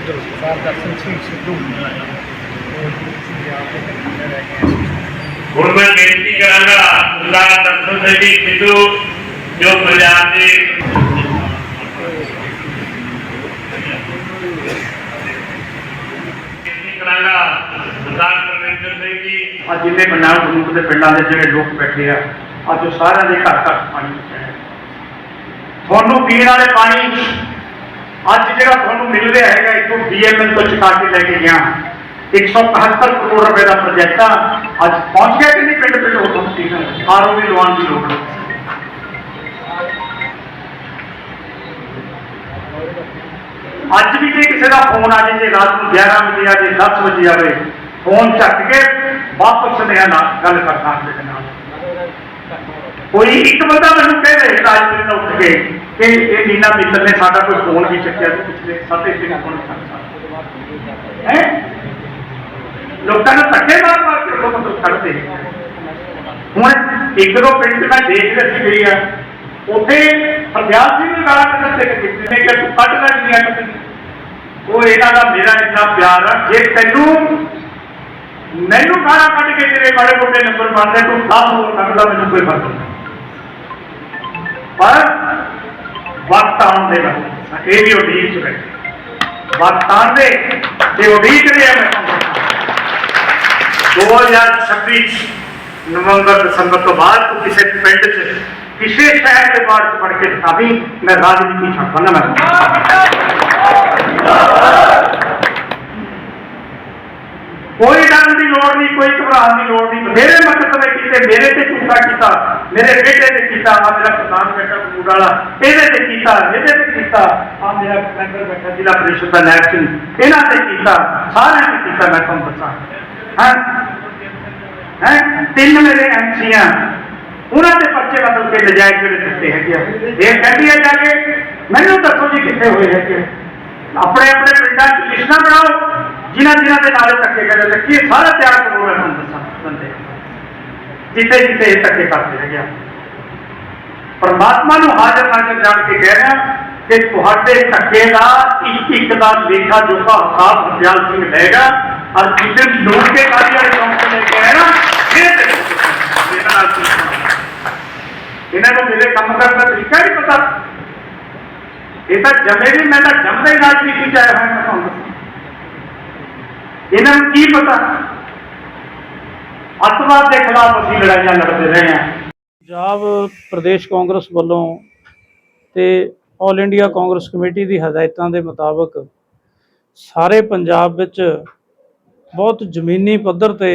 ਇੱਧਰ ਸਰਦਾਰ ਸਿੰਘ ਸਿੱਧੂ ਹੁਣ ਮੈਂ ਬੇਨਤੀ ਕਰਾਂਗਾ ਸਰਦਾਰ ਦਰਸ਼ਨ ਸਿੰਘ ਜੀ ਸਿੱਧੂ, ਜੋ ਪੰਜਾਬ ਦੇ ਕਰਾਂਗਾ, ਸਰਦਾਰ ਪਰਮੇਸ਼ਰ ਸਿੰਘ ਜੀ। ਅੱਜ ਜਿੰਨੇ ਪੰਜਾਬ ਗਰੁੱਪ ਦੇ ਪਿੰਡਾਂ ਦੇ ਜਿਹੜੇ ਲੋਕ ਬੈਠੇ ਆ, ਅੱਜ ਉਹ ਸਾਰਿਆਂ ਦੇ ਘਰ ਘਰ ਪਾਣੀ ਪਹੁੰਚਿਆ ਤੁਹਾਨੂੰ ਪੀਣ ਵਾਲੇ ਪਾਣੀ ਅੱਜ ਜਿਹੜਾ ਤੁਹਾਨੂੰ ਮਿਲ ਰਿਹਾ ਹੈਗਾ ਇਥੋਂ ਬੀਐਮਐਲ ਤੋਂ ਚੁਕਾ ਕੇ ਲੈ ਕੇ ਗਿਆ 171 ਕਰੋੜ ਰੁਪਏ ਦਾ ਪ੍ਰੋਜੈਕਟ ਆ ਅੱਜ ਪਹੁੰਚ ਗਿਆ ਕਿ ਨਹੀਂ ਪਿੰਡ ਪਿੰਡ ਉਦੋਂ ਠੀਕ ਹੈ ਆਰਓ ਵੀ ਲਵਾਉਣ ਦੀ ਲੋੜ ਨਹੀਂ ਅੱਜ ਵੀ ਜੇ ਕਿਸੇ ਦਾ ਫੋਨ ਆ ਜੇ ਜੇ ਰਾਤ ਨੂੰ 11 ਵਜੇ ਆ ਜੇ 10 ਵਜੇ ਆਵੇ ਫੋਨ ਚੱਕ ਕੇ ਵਾਪਸ ਸੁਨੇਹਾ ਨਾਲ ਗੱਲ ਕਰਨਾ ਕਿਸੇ ਨਾਲ ਕੋਈ ਇੱਕ ਬੰਦਾ ਮੈਨੂੰ ਕਹਿ ਦੇ ਰਾਜਪੁਰ ਤੋਂ ਉੱਠ ਕੇ ਕਿ ਇਹ ਨੀਨਾ ਮਿੱਤਲ ਨੇ ਸਾਡਾ ਕੋਈ ਫੋਨ ਵੀ ਚੱਕਿਆ ਤੇ ਪਿਛਲੇ ਸਾਢੇ ਤਿੰਨ ਫੋਨ ਹੈ? ਲੋਕਾਂ ਨੂੰ ਧੱਕੇ ਮਾਰ ਮਾਰ ਕੇ ਲੋਕ ਤੋਂ ਛੱਡਦੇ ਹੁਣ ਇੱਕ ਦੋ ਪਿੰਡ ਮੈਂ ਦੇਖ ਰਹੀ ਗਈ ਆ। ਉੱਥੇ ਹਰਦਿਆਲ ਸਿੰਘ ਨੇ ਗਾਲਾਂ ਕੱਢਣ ਤੇ ਕਿਸੇ ਨੇ ਕਿ ਤੂੰ ਕੱਢ ਲੈ ਦੁਨੀਆ ਕੱਢਣੀ ਉਹ ਇਹਨਾਂ ਦਾ ਮੇਰਾ ਇੰਨਾ ਪਿਆਰ ਆ ਜੇ ਤੈਨੂੰ ਮੈਨੂੰ ਗਾਲਾਂ ਕੱਢ ਕੇ ਤੇਰੇ ਬੜੇ ਮੋਟੇ ਨੰਬਰ ਬਣਦੇ ਤੂੰ 10 ਹੋਰ ਕੱਢਦਾ, ਮੈਨੂੰ ਕੋਈ ਫ਼ਰਕ ਨਹੀਂ। ਪਰ ਵਕਤ ਆਉਣ ਦੇ ਨਾਲ ਇਹ ਵੀ ਉਡੀਕ ਚ ਬੈਠੇ ਵਕਤ ਆਉਣ ਦੇ ਤੇ ਉਡੀਕ ਰਹੇ ਆ ਮੈਂ ਤੁਹਾਨੂੰ ਦੱਸਾਂ। 2026 ਨਵੰਬਰ ਦਸੰਬਰ ਤੋਂ ਬਾਅਦ ਤੂੰ ਕਿਸੇ ਪਿੰਡ 'ਚ ਕਿਸੇ ਸ਼ਹਿਰ ਦੇ ਬਾਹਰ 'ਚ ਪੜ ਕੇ ਦਿਖਾਵੀਂ ਮੈਂ ਰਾਜਨੀਤੀ ਛੱਡਾਂਗਾ ਮੈਂ ਕੋਈ ਡਰਨ ਦੀ ਲੋੜ ਨਹੀਂ ਕੋਈ ਘਬਰਾਉਣ ਦੀ ਲੋੜ ਨਹੀਂ ਬਥੇਰੇ ਮਕਸਦ ਹੈ ਕੀਤੇ ਮੇਰੇ ਤੇ ਝੂਠਾ ਕੀਤਾ ਮੇਰੇ ਬੇਟੇ ਤੇ ਕੀਤਾ ਆ ਮੇਰਾ ਪ੍ਰਧਾਨ ਬੇਟਾ ਕਮੂੜ ਵਾਲਾ ਇਹਦੇ ਤੇ ਕੀਤਾ ਇਹਦੇ ਤੇ ਕੀਤਾ ਆ ਮੇਰਾ ਮੈਂਬਰ ਬੈਠਾ ਜ਼ਿਲ੍ਹਾ ਪ੍ਰੀਸ਼ਦ ਦਾ ਨਾਇਬ ਸਿੰਘ ਇਹਨਾਂ ਤੇ ਕੀਤਾ ਸਾਰਿਆਂ ਤੇ ਕੀਤਾ ਮੈਂ ਤੁਹਾਨੂੰ ਦੱਸਾਂ ਹਾਂ ਹੈ ਤਿੰਨ ਮੇਰੇ ਐਮਸੀਆਂ ਉਹਨਾਂ ਦੇ ਪਰਚੇ ਬਦਲ ਕੇ ਨਜਾਇਜ਼ ਜਿਹੜੇ ਦਿੱਤੇ ਹੈਗੇ ਆ ਇਹ ਕਹਿੰਦੀ ਆ ਜਾ ਕੇ ਮੈਨੂੰ ਦੱਸੋ ਜੀ ਕਿੱਥੇ ਹੋਏ ਹੈਗੇ ਆਪਣੇ ਆਪਣੇ ਪਿੰਡਾਂ 'ਚ ਲਿਸਟਾਂ ਬਣਾਓ, ਜਿਨ੍ਹਾਂ ਜਿਨ੍ਹਾਂ ਦੇ ਨਾਲੇ ਧੱਕੇ ਕਰਦੇ ਲੱਗੀ ਸਾਰਾ ਤਿਆਰ ਕਰੋ ਮੈਂ ਤੁਹਾਨੂੰ ਦੱਸਾਂ ਬੰਦੇ। ਜਿੱਥੇ ਜਿੱਥੇ ਇਹ ਧੱਕੇ ਕਰਦੇ ਹੈਗੇ ਆ। ਪਰਮਾਤਮਾ ਨੂੰ ਹਾਜ਼ਰ ਨਾਜ਼ਰ ਜਾਣ ਕੇ ਕਹਿ ਰਿਹਾ, ਕਿ ਤੁਹਾਡੇ ਧੱਕੇ ਦਾ ਇੱਕ ਇੱਕ ਦਾ ਲੇਖਾ ਜੋਖਾ ਹਿਸਾਬ ਹਰਦਿਆਲ ਸਿੰਘ ਲਏਗਾ, ਔਰ ਜਿੱਦਨ ਲੋਕ ਕੇ ਕਾਲੀ ਵਾਲੇ ਚੌਂਕ ਲੈ ਕੇ ਆਇਆ ਨਾ, ਫਿਰ ਇਹਨਾਂ ਇਹਨਾਂ ਨੂੰ ਮੇਰੇ ਕੰਮ ਕਰਨ ਦਾ ਤਰੀਕਾ ਨਹੀਂ ਪਤਾ। ਇਹ ਤਾਂ ਜਮੇ ਵੀ ਮੈਂ ਤਾਂ ਜੰਮਦਾ ਰਾਜਨੀਤੀ ਚ ਆਇਆ ਹੋਇਆ ਮੈਂ ਇਹਨਾਂ ਨੂੰ ਕੀ ਪਤਾ? ਅੱਤਵਾਦ ਦੇ ਖਿਲਾਫ ਅਸੀਂ ਲੜਾਈਆਂ ਲੜਦੇ ਰਹੇ ਹਾਂ। ਪੰਜਾਬ ਪ੍ਰਦੇਸ਼ ਕਾਂਗਰਸ ਵੱਲੋਂ ਤੇ ਆਲ ਇੰਡੀਆ ਕਾਂਗਰਸ ਕਮੇਟੀ ਦੀ ਹਦਾਇਤਾਂ ਦੇ ਮੁਤਾਬਕ ਸਾਰੇ ਪੰਜਾਬ ਵਿੱਚ ਬਹੁਤ ਜ਼ਮੀਨੀ ਪੱਧਰ ਤੇ